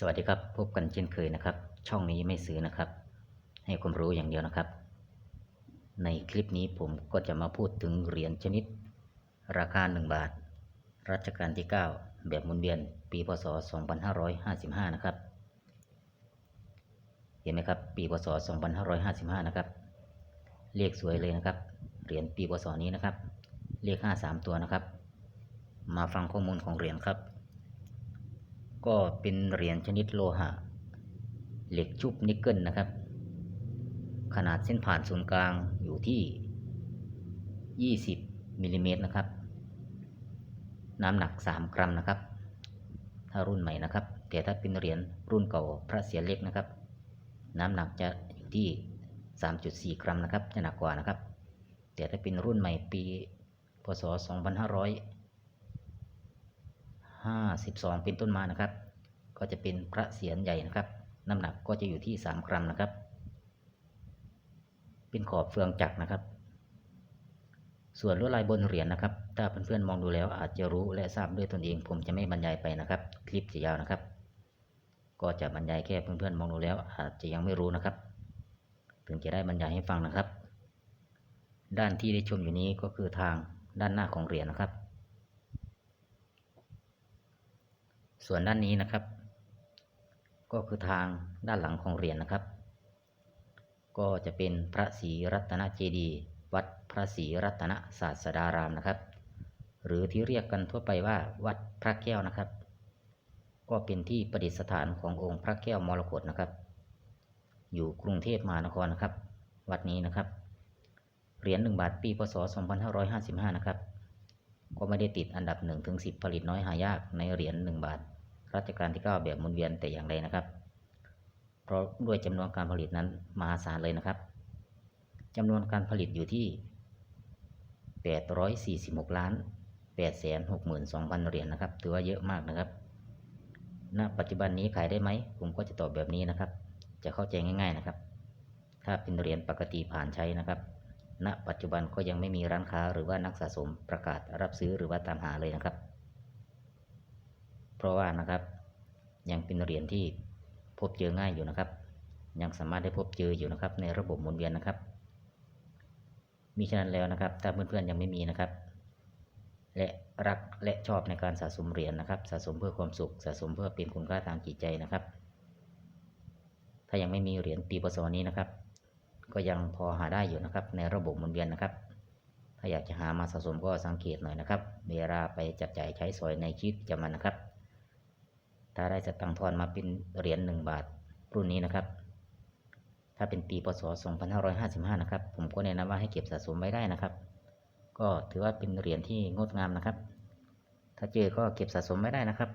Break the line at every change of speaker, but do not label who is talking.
สวัสดีครับ พบกันเช่นเคยนะครับ ช่องนี้ไม่ซื้อนะครับ ให้ความรู้อย่างเดียวนะครับ ในคลิปนี้ผมก็จะมาพูดถึงเหรียญชนิด ราคา 1 บาท รัชกาลที่ 9 แบบหมุนเวียน ปีพศ 2555 นะครับ เห็นไหมครับ ปีพศ 2555 นะครับ เลขสวยเลยนะครับ เหรียญปีพศนี้นะครับ เลข 5 3 ตัวนะครับ มาฟังข้อมูลของเหรียญครับ ก็เป็นเหรียญชนิดโลหะ เหล็กชุบนิกเกิลนะครับ ขนาดเส้นผ่านศูนย์กลางอยู่ที่ 20มิลลิเมตรนะครับ น้ำหนัก 3 กรัมนะครับ ถ้ารุ่นใหม่นะครับ แต่ถ้าเป็นเหรียญรุ่นเก่าพระเสียเล็กนะครับ น้ำหนักจะอยู่ที่ 3.4 กรัมนะครับ จะหนักกว่านะครับ แต่ถ้าเป็นรุ่นใหม่ปีพศ 2500 52 เป็นต้นมานะครับ ก็จะเป็นพระเศียรใหญ่นะครับ น้ำหนักก็จะอยู่ที่ 3 กรัมนะครับ เป็นขอบเฟืองจักรนะครับ ส่วนลวดลายบนเหรียญนะครับ ถ้าเพื่อนๆมองดูแล้วอาจจะรู้และทราบด้วยตนเอง ผมจะไม่บรรยายไปนะครับ คลิปจะยาวนะครับ ก็จะบรรยายแค่เพื่อนๆมองดูแล้ว อาจจะยังไม่รู้นะครับ ถึงจะได้บรรยายให้ฟังนะครับ ด้านที่ได้ชมอยู่นี้ก็คือทางด้านหน้าของเหรียญนะครับ ส่วนด้านนี้นะครับ ก็คือทางด้านหลังของเหรียญนะครับ ก็จะเป็นพระศรีรัตนเจดีย์วัดพระศรีรัตนศาสดารามนะครับ หรือที่เรียกกันทั่วไปว่าวัดพระแก้วนะครับ ก็เป็นที่ประดิษฐานขององค์พระแก้วมรกตนะครับ อยู่กรุงเทพมหานครนะครับ วัดนี้นะครับเหรียญ1บาทปีพศ 2555 นะครับ ก็ไม่ได้ติดอันดับ1ถึง10 ผลิตน้อยหายากในเหรียญ1บาท รัชกาลที่ 9 แบบหมุนเวียนแต่อย่างใดนะครับ เพราะด้วยจำนวนการผลิตนั้นมหาศาลเลยนะครับจำนวนการผลิตอยู่ที่ 846 ล้าน862,000 เหรียญนะครับ ถือว่าเยอะมากนะครับ ณ ปัจจุบันนี้ขายได้ไหม ผมก็จะตอบแบบนี้นะครับ จะเข้าใจง่าย ๆนะครับ ถ้าเป็นเหรียญปกติผ่านใช้นะครับ ณ ปัจจุบันก็ยังไม่มีร้านค้าหรือว่านักสะสมประกาศรับซื้อหรือว่าตามหาเลยนะครับ เพราะว่านะครับ ยังเป็นเหรียญที่พบเจอง่ายอยู่นะครับ ยังสามารถได้พบเจออยู่นะครับ ในระบบหมุนเวียนนะครับ มีฉะนั้นแล้วนะครับ ถ้าเพื่อนๆยังไม่มีนะครับ และรักและชอบในการสะสมเหรียญนะครับ สะสมเพื่อความสุข สะสมเพื่อเป็นคุณค่าทางจิตใจนะครับ ถ้ายังไม่มีเหรียญปีพศนี้นะครับ ก็ยังพอหาได้อยู่นะครับ ในระบบหมุนเวียนนะครับ ถ้าอยากจะหามาสะสมก็สังเกตหน่อยนะครับ เวลาไปจับจ่ายใช้สอยในชีวิตประจำวันนะครับ ถ้าได้สตังทอนมาเป็นเหรียญหนึ่งบาทรุ่นนี้นะครับ ถ้าเป็นปีพศ 2555 นะครับ ผมก็แนะนำว่าให้เก็บสะสมไว้ได้นะครับ ก็ถือว่าเป็นเหรียญที่งดงามนะครับ ถ้าเจอก็เก็บสะสมไว้ได้นะครับ